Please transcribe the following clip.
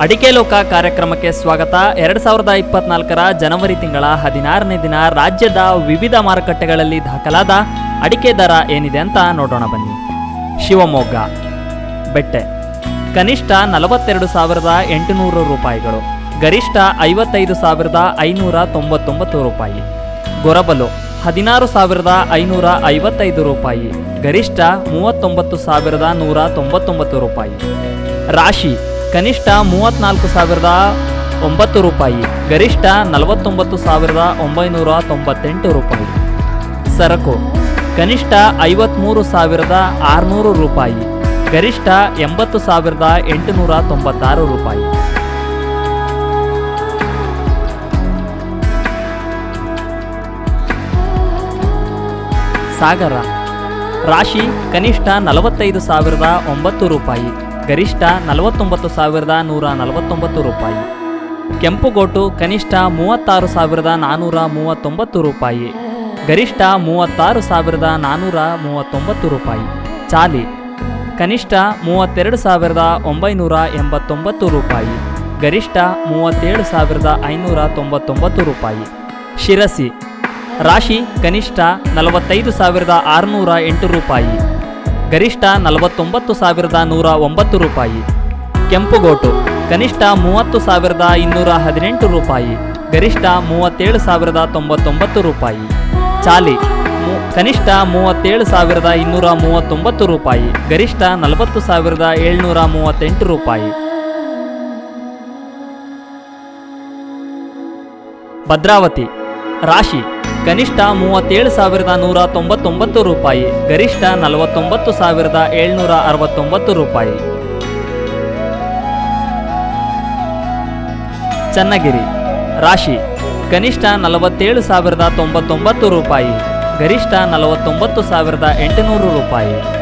ಅಡಿಕೆ ಲೋಕ ಕಾರ್ಯಕ್ರಮಕ್ಕೆ ಸ್ವಾಗತ. ಎರಡು ಸಾವಿರದ ಇಪ್ಪತ್ನಾಲ್ಕರ ಜನವರಿ ತಿಂಗಳ ಹದಿನಾರನೇ ದಿನ ರಾಜ್ಯದ ವಿವಿಧ ಮಾರುಕಟ್ಟೆಗಳಲ್ಲಿ ದಾಖಲಾದ ಅಡಿಕೆ ದರ ಏನಿದೆ ಅಂತ ನೋಡೋಣ ಬನ್ನಿ. ಶಿವಮೊಗ್ಗ. ಬೆಟ್ಟೆ. ಕನಿಷ್ಠ ನಲವತ್ತೆರಡು ಸಾವಿರದ ಎಂಟುನೂರು ರೂಪಾಯಿಗಳು. ಗರಿಷ್ಠ ಐವತ್ತೈದು ಸಾವಿರದ ಐನೂರ ತೊಂಬತ್ತೊಂಬತ್ತು ರೂಪಾಯಿ. ಗೊರಬಲು. ಹದಿನಾರು ಸಾವಿರದ ಐನೂರ ಐವತ್ತೈದು ರೂಪಾಯಿ. ಗರಿಷ್ಠ ಮೂವತ್ತೊಂಬತ್ತು ಸಾವಿರದ ನೂರ ತೊಂಬತ್ತೊಂಬತ್ತು ರೂಪಾಯಿ. ರಾಶಿ. ಕನಿಷ್ಠ ಮೂವತ್ತ್ನಾಲ್ಕು ಸಾವಿರದ ಒಂಬತ್ತು ರೂಪಾಯಿ, ಗರಿಷ್ಠ ನಲವತ್ತೊಂಬತ್ತು ಸಾವಿರದ ಒಂಬೈನೂರ ತೊಂಬತ್ತೆಂಟು ರೂಪಾಯಿ. ಸರಕು, ಕನಿಷ್ಠ ಐವತ್ತ್ಮೂರು ಸಾವಿರದ ಆರುನೂರು ರೂಪಾಯಿ, ಗರಿಷ್ಠ ಎಂಬತ್ತು ಸಾವಿರದ ಎಂಟುನೂರ ತೊಂಬತ್ತಾರು ರೂಪಾಯಿ. ಸಾಗರ, ರಾಶಿ ಕನಿಷ್ಠ ನಲವತ್ತೈದು ಸಾವಿರದ ಒಂಬತ್ತು ರೂಪಾಯಿ. ಗರಿಷ್ಠ ನಲವತ್ತೊಂಬತ್ತು ಸಾವಿರದ ನೂರ ನಲವತ್ತೊಂಬತ್ತು ರೂಪಾಯಿ. ಕೆಂಪುಗೋಟು ಕನಿಷ್ಠ ಮೂವತ್ತಾರು ಸಾವಿರದ ನಾನ್ನೂರ ಮೂವತ್ತೊಂಬತ್ತು ರೂಪಾಯಿ. ಗರಿಷ್ಠ ಮೂವತ್ತಾರು ಸಾವಿರದ ನಾನ್ನೂರ ಮೂವತ್ತೊಂಬತ್ತು ರೂಪಾಯಿ. ಚಾಲಿ. ಕನಿಷ್ಠ ಮೂವತ್ತೆರಡು ಸಾವಿರದ ಒಂಬೈನೂರ ಎಂಬತ್ತೊಂಬತ್ತು ರೂಪಾಯಿ. ಗರಿಷ್ಠ ಮೂವತ್ತೇಳು ಸಾವಿರದ ಐನೂರ ತೊಂಬತ್ತೊಂಬತ್ತು ರೂಪಾಯಿ. ಶಿರಸಿ. ರಾಶಿ ಕನಿಷ್ಠ ನಲವತ್ತೈದು ಸಾವಿರದ ಆರುನೂರ ಎಂಟು ರೂಪಾಯಿ. ಗರಿಷ್ಠ ನಲವತ್ತೊಂಬತ್ತು ಸಾವಿರದ ನೂರ ಒಂಬತ್ತು ರೂಪಾಯಿ. ಕೆಂಪುಗೋಟು, ಕನಿಷ್ಠ ಮೂವತ್ತು ಸಾವಿರದ ಇನ್ನೂರ ಹದಿನೆಂಟು ರೂಪಾಯಿ. ಗರಿಷ್ಠ ಮೂವತ್ತೇಳು ಸಾವಿರದ ತೊಂಬತ್ತೊಂಬತ್ತು ರೂಪಾಯಿ. ಚಾಲಿ ಕನಿಷ್ಠ ಮೂವತ್ತೇಳು ಸಾವಿರದ ಇನ್ನೂರ ಮೂವತ್ತೊಂಬತ್ತು ರೂಪಾಯಿ. ಗರಿಷ್ಠ ನಲವತ್ತು ಸಾವಿರದ ಏಳ್ನೂರ ಮೂವತ್ತೆಂಟು ರೂಪಾಯಿ. ಭದ್ರಾವತಿ, ರಾಶಿ ಕನಿಷ್ಠ ಮೂವತ್ತೇಳು ಸಾವಿರದ ನೂರ ತೊಂಬತ್ತೊಂಬತ್ತು ರೂಪಾಯಿ, ಗರಿಷ್ಠ ನಲವತ್ತೊಂಬತ್ತು ಸಾವಿರದ ಏಳ್ನೂರ ಅರವತ್ತೊಂಬತ್ತು ರೂಪಾಯಿ. ಚನ್ನಗಿರಿ, ರಾಶಿ, ಕನಿಷ್ಠ ನಲವತ್ತೇಳು ಸಾವಿರದ ತೊಂಬತ್ತೊಂಬತ್ತು ರೂಪಾಯಿ, ಗರಿಷ್ಠ ನಲವತ್ತೊಂಬತ್ತು ಸಾವಿರದ ಎಂಟುನೂರು ರೂಪಾಯಿ.